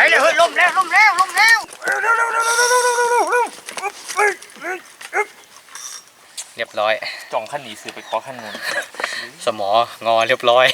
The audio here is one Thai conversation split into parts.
ไปเลยเฮ้ยลมแล้วลมแล้วลมแล้วเรียบร้อย จ่องขั้นหนีสื่อไปขอขั้นนู้นสมองอเรียบร้อย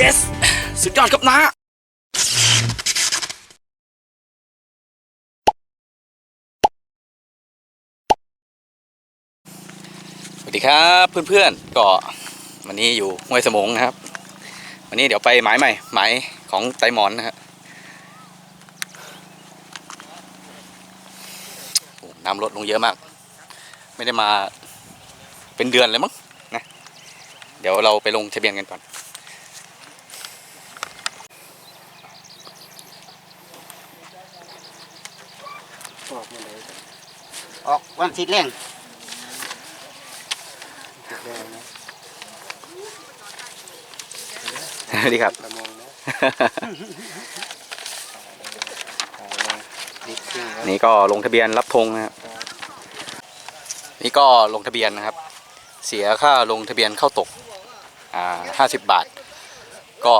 yes สุดยอดครับนะสวัสดีครับเพื่อนๆก็วันนี้อยู่ห้วยสมงนะครับ วันนี้เดี๋ยวไปหมายใหม่หมายของไตหมอนนะครับน้ำลดลงเยอะมาก ไม่ได้มาเป็นเดือนเลยมั้งนะ เดี๋ยวเราไปลงทะเบียนกันก่อน ออกวันสิทธิ์แรงสวัสดีครับนี่ก็ลงทะเบียนรับธงนะครับ นี่ก็ลงทะเบียนนะครับ เสียค่าลงทะเบียนเข้าตก อ่าห้าสิบบาท ก็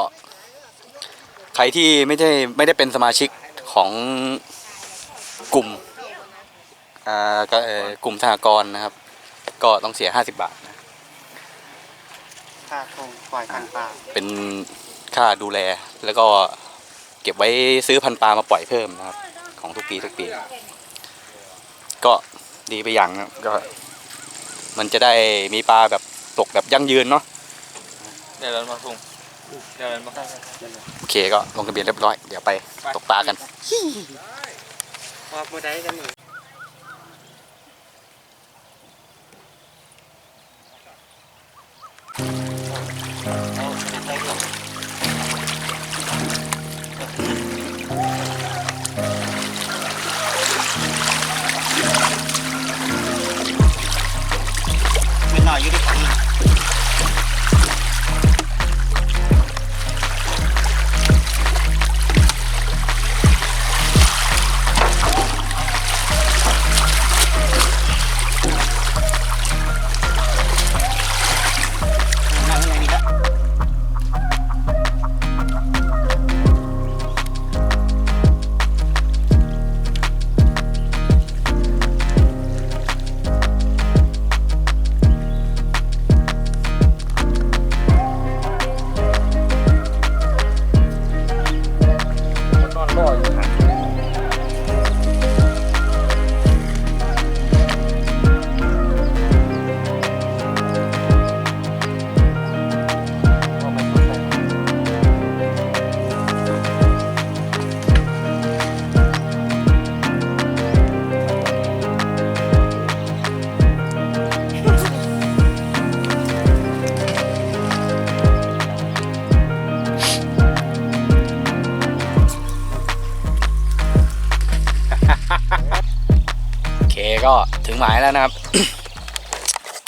ใครที่ไม่ได้ไม่ได้เป็นสมาชิกของกลุ่มอ่า ก็เอ่อกลุ่มสหกรณ์นะครับ ก็ต้องเสียห้าสิบบาทนะค่าคงปล่อยพันปลาเป็นค่าดูแลแล้วก็เก็บไว้ซื้อพันธุ์ปลามาปล่อยเพิ่มนะครับ ของทุกปีทุกปี ก็ดีไปอย่างนะครับก็ มันจะได้มีปลาแบบตกแบบยั่งยืนเนาะเดี๋ยวเรามาส่งเดี๋ยวเรามาโอเคก็ลงทะเบียนเรียบร้อย เดี๋ยวไปตกปลากันออกมาได้กันนี่เป็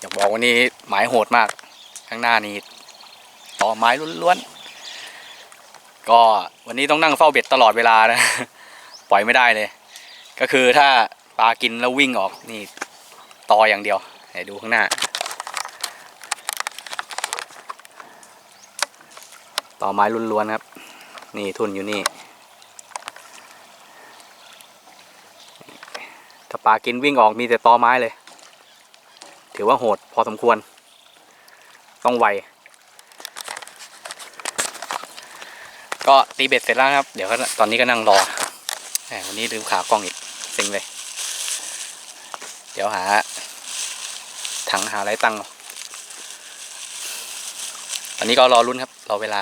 อยากบอกวันนี้หมายโหดมาก ข้างหน้านี้ต่อไม้ล้วนๆก็วันนี้ต้องนั่งเฝ้าเบ็ดตลอดเวลานะ ปล่อยไม่ได้เลย ก็คือถ้าปลากินแล้ววิ่งออกนี่ต่ออย่างเดียวไหนดูข้างหน้า ต่อไม้ล้วนๆครับ นี่ทุนอยู่นี่ ถ้าปลากินวิ่งออกมีแต่ตอไม้เลย ถือว่าโหดพอสมควร ต้องไว ก็ตีเบ็ดเสร็จแล้วครับ เดี๋ยวก็ตอนนี้ก็นั่งรอแหมวันนี้ลืมขากล้องอีกเซ็งเลย เดี๋ยวหา ถังหาอะไรตั้งอาตอนนี้ก็รอรุ่นครับ รอเวลา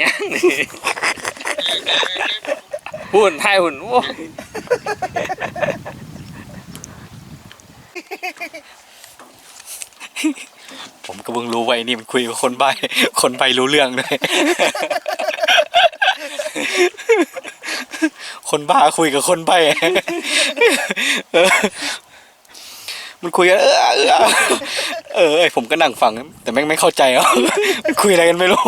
ยังหุ่นให้หุ่นโอ้ผมก็เพิ่งรู้ว่าไอ้นี่มันคุยกับคนใบคนใบรู้เรื่องด้วย คนบ้าคุยกับคนใบมันคุยกันเออเออ เออไอผมก็นั่งฟัง แต่แม่งไม่เข้าใจอะมันคุยอะไรกันไม่รู้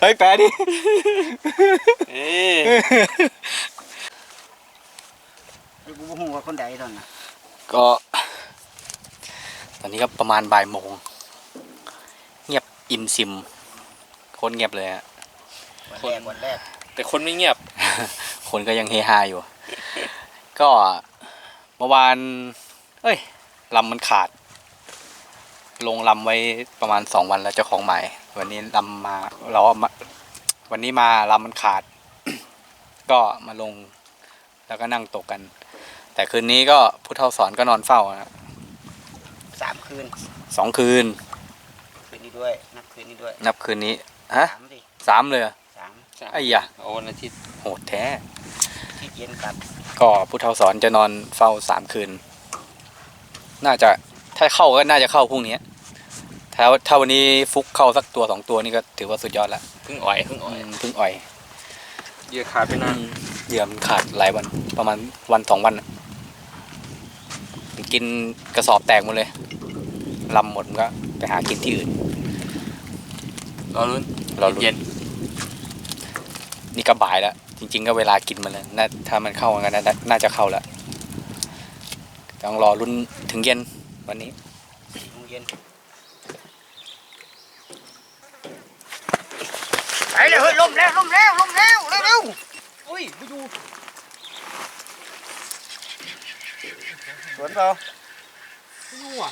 เฮ้ยแปลดิเอ้ยกูบ่ฮู้ว่าคนใดตอนน่ะก็ ตอนนี้ก็ประมาณบ่ายโมง เงียบอิมซิมโคตรเงียบเลยฮะวันแรกวันแรก แต่คนไม่เงียบ คนก็ยังเฮฮาอยู่ ก็เมื่อวาน เอ้ยลำมันขาด ลงลำไว้ประมาณสองวันแล้วเจ้าของใหม่ วันนี้ลำมาเราเอามาวันนี้มาลำมันขาด ก็มาลงแล้วก็นั่งตกกัน แต่คืนนี้ก็ผู้เฒ่าสอนก็นอนเฝ้านะสามคืนสองคืน คืนนี้ด้วย นับคืนนี้ด้วยนับคืนนี้ฮะสามดิสามเลยเหรอสามไอ้ยะเอาวันอาทิตย์โหดแท้ ที่เย็นกลับก็ผู้เฒ่าสอนจะนอนเฝ้าสามคืน น่าจะถ้าเข้าก็น่าจะเข้าพรุ่งนี้ ถ้าถ้าวันนี้ฟุกเข้าสักตัวสองตัวนี่ก็ถือว่าสุดยอดละเพิ่งอ่อยเพิ่งอ่อยอืมเพิ่งอ่อยเหยื่อขาดไปนานเหยื่อมันขาดหลายวัน ประมาณวันสองวันน่ะมันกินกระสอบแตกหมดเลยลำหมดมันก็ไปหากินที่อื่นรอลุ้นเราลุ้นเย็น นี่ก็บ่ายแล้ว จริง ๆ ก็เวลากินมันแล้วน่าถ้ามันเข้ามันก็น่าน่าจะเข้าแล้วต้องรอรุ่นถึงเย็นวันนี้สี่โมงเย็น ไปเลยเฮ้ยลมแล้วลมแล้วลมแล้วเร็วเร็วอุ้ยไปดูสวนเปล่าไปดูอะ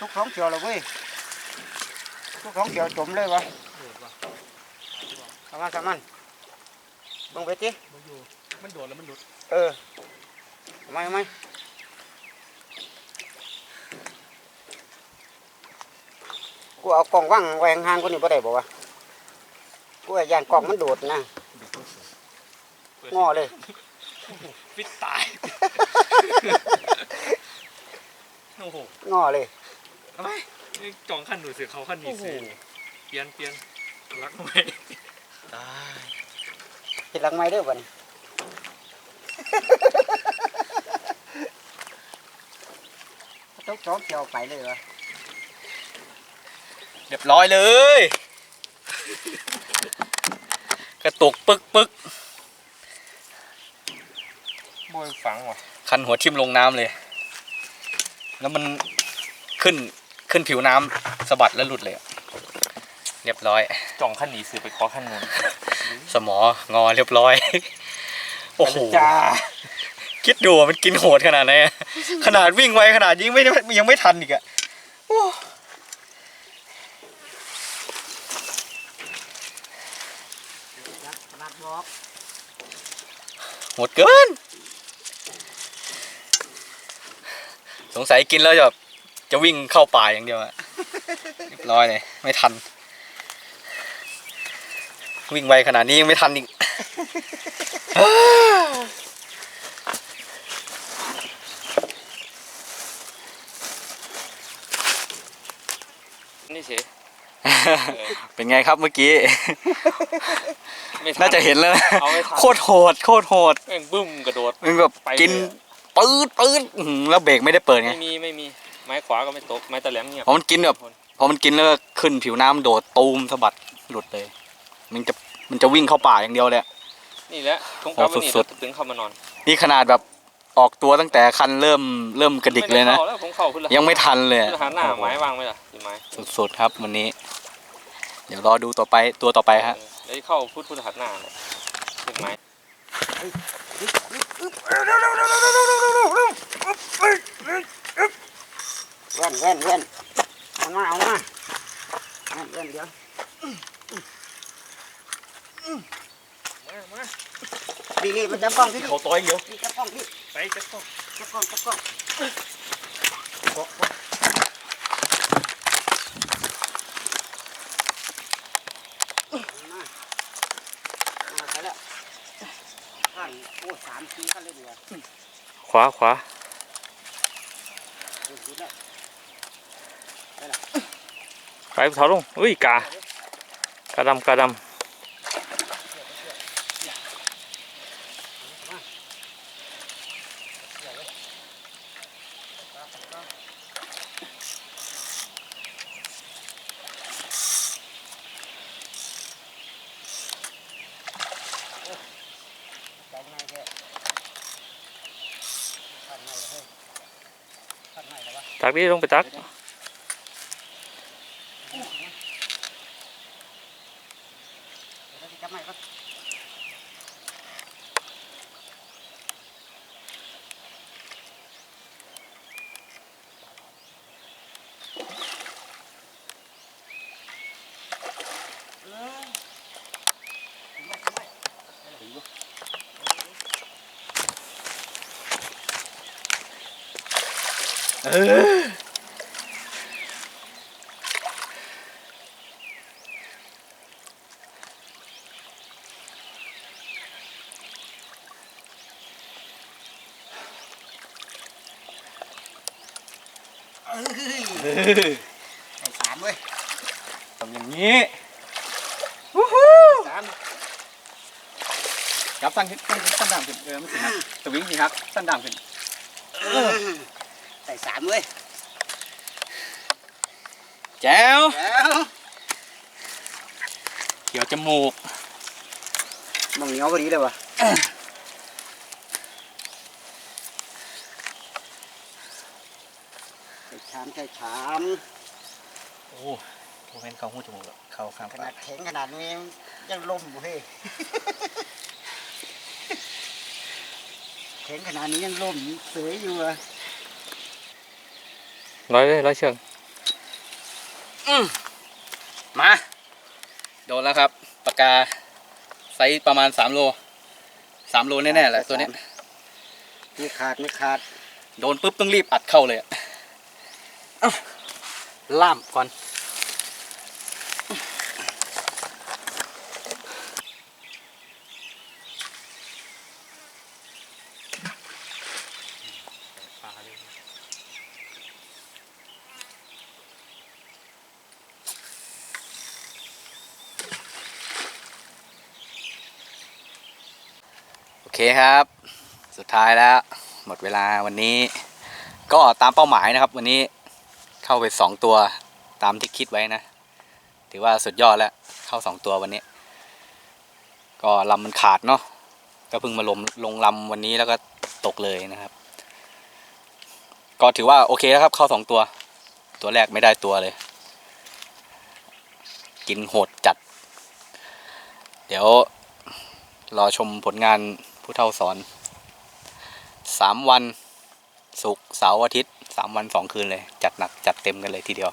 ทุกท้องเขียวเลยเว้ยทุกท้องเขียวจมเลยวะทำมันทำมันลงไปจิมันโดดแล้วมันหลุด เออทำไมทำไม กูเอากล่องว่างแหวงห่างคนนี้บ่ได้บอกวะกูว่าย่านกล่องมันโดดนะงอเลย ฟิตตาย โอ้โหงอเลย ทำไมนี่จองขั้นดูสิเขาขั้นนี้สิเปลี่ยนเปลี่ยนรักไว้เห็นหลังไม้เด้อบัดนตกสองเขียวไปเลยวะ เรียบร้อยเลย กระตุกปึกปึกบอยฝังว่ะ คันหัวทิ่มลงน้ำเลย แล้วมันขึ้นขึ้นผิวน้ำสะบัดแล้วหลุดเลยอะเรียบร้อยจองขั้นนี้สิไปขอขั้นนู้นสมองอเรียบร้อย โอ้โห จ้าคิดดูว่ามันกินโหดขนาดไหนอะขนาดวิ่งไวขนาดยิงไม่ได้ยังไม่ทันอีกอะโอ้ ขนาดบอกโหดเกิน สงสัยกินแล้วจะแบบจะวิ่งเข้าป่าอย่างเดียวอะเรียบร้อยเลยไม่ทัน วิ่งไวขนาดนี้ยังไม่ทันอีกนี่สิ เป็นไงครับเมื่อกี้ ไม่ทัน่าจะเห็นแล้วนะเอาไม่ทันโคตรโหดโคตรโหดแม่งบึ้มกระโดด มันแบบไปเลย กินปื๊ดปื๊ดอื้อหือแล้วเบรกไม่ได้เปิดไงไม่มีไม่มีไม้ขวาก็ไม่ตกไม้ตะแหลมเงียบเพราะมันกินแบบพอมันกินแล้วก็ขึ้นผิวน้ำโดดตูมสะบัดหลุดเลย มันจะมันจะวิ่งเข้าป่าอย่างเดียวเลยอะนี่แหละตรงกลับโอ้วันนี้สุดถึงเข้ามานอนนี่ขนาดแบบออกตัวตั้งแต่คันเริ่มเริ่มกระดิกเลยนะ ไม่ได้ข้าแล้วผมเข้าขึ้นแล้วยังไม่ทันเลยขึ้นหาหน้าไม้วางไว้ล่ะอยู่ไม้สุดๆครับวันนี้ เดี๋ยวรอดูต่อไปตัวต่อไปฮะเดี๋ยวเข้าพุทธพุทธหัดหน้าเลยขึ้นไม้เว้นเว้นเว้นเอามาเอามาเว้นเว้นเดี๋ยวมามาดีดีมันจับกล้องพี่ดิเขาต้อยเดียวพี่จับกล้องพี่ไปจับกล้องจับกล้องจับกล้องมามาไปแล้วท่านโอ้สามทีกันเลยดีกว่า ขวาขวาไปเท้าลงอุ้ยกากาดำกาดำจง่ายแค่ท่านไม่เลยเฮ้ยท่านไม่เลยวะำ ตักดิลงไปตักเดี๋ยวเราจะจับไม่ก็ ใส่สามเว้ยทำอย่างนี้สามครับสั้นขึ้นสั้นสั้นด่างขึ้นเออไม่สิครับสวิงสิครับสั้นด่างขึ้น ใส่สามเว้ยแจ๋วแล้วเขียวจมูกมองเหนียวพอดีเลยวะใส่ชามใส่ชามโอ้โหเป็นเขาหูจมูกแล้วเขาข้างขปานาดแข็งขนาดนี้ยังล่มอยู่เฮ้ย แข็งขนาดนี้ยังล่มเสยอยู่อะ ร้อยเลยร้อยเชือกมา โดนแล้วครับปากกาไซส์ประมาณ3โล3โลแน่ๆแหละตัวเนี้ยไม่ขาดไม่ขาด โดนปุ๊บต้องรีบอัดเข้าเลยอะเอ้าล่ามก่อน เคครับ สุดท้ายแล้ว หมดเวลาวันนี้ ก็ตามเป้าหมายนะครับ วันนี้เข้าไปสองตัวตามที่คิดไว้นะ ถือว่าสุดยอดแล้ว เข้าสองตัววันนี้ ก็ลำมันขาดเนาะก็เพิ่งมาลงลงลำวันนี้แล้วก็ตกเลยนะครับ ก็ถือว่าโอเคแล้วครับ เข้าสองตัว ตัวแรกไม่ได้ตัวเลย กินโหดจัด เดี๋ยวรอชมผลงาน ผู้เฒ่าสอนสามวันศุกร์เสาร์อาทิตย์สามวันสองคืนเลย จัดหนักจัดเต็มกันเลยทีเดียว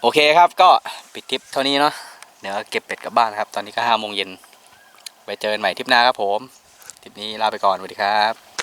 โอเคครับก็ปิดทริปเท่านี้เนาะเดี๋ยวเก็บเป็ดกลับบ้านครับ ตอนนี้ก็ห้าโมงเย็นไปเจอกันใหม่ทริปหน้าครับผมทริปนี้ลาไปก่อนสวัสดีครับ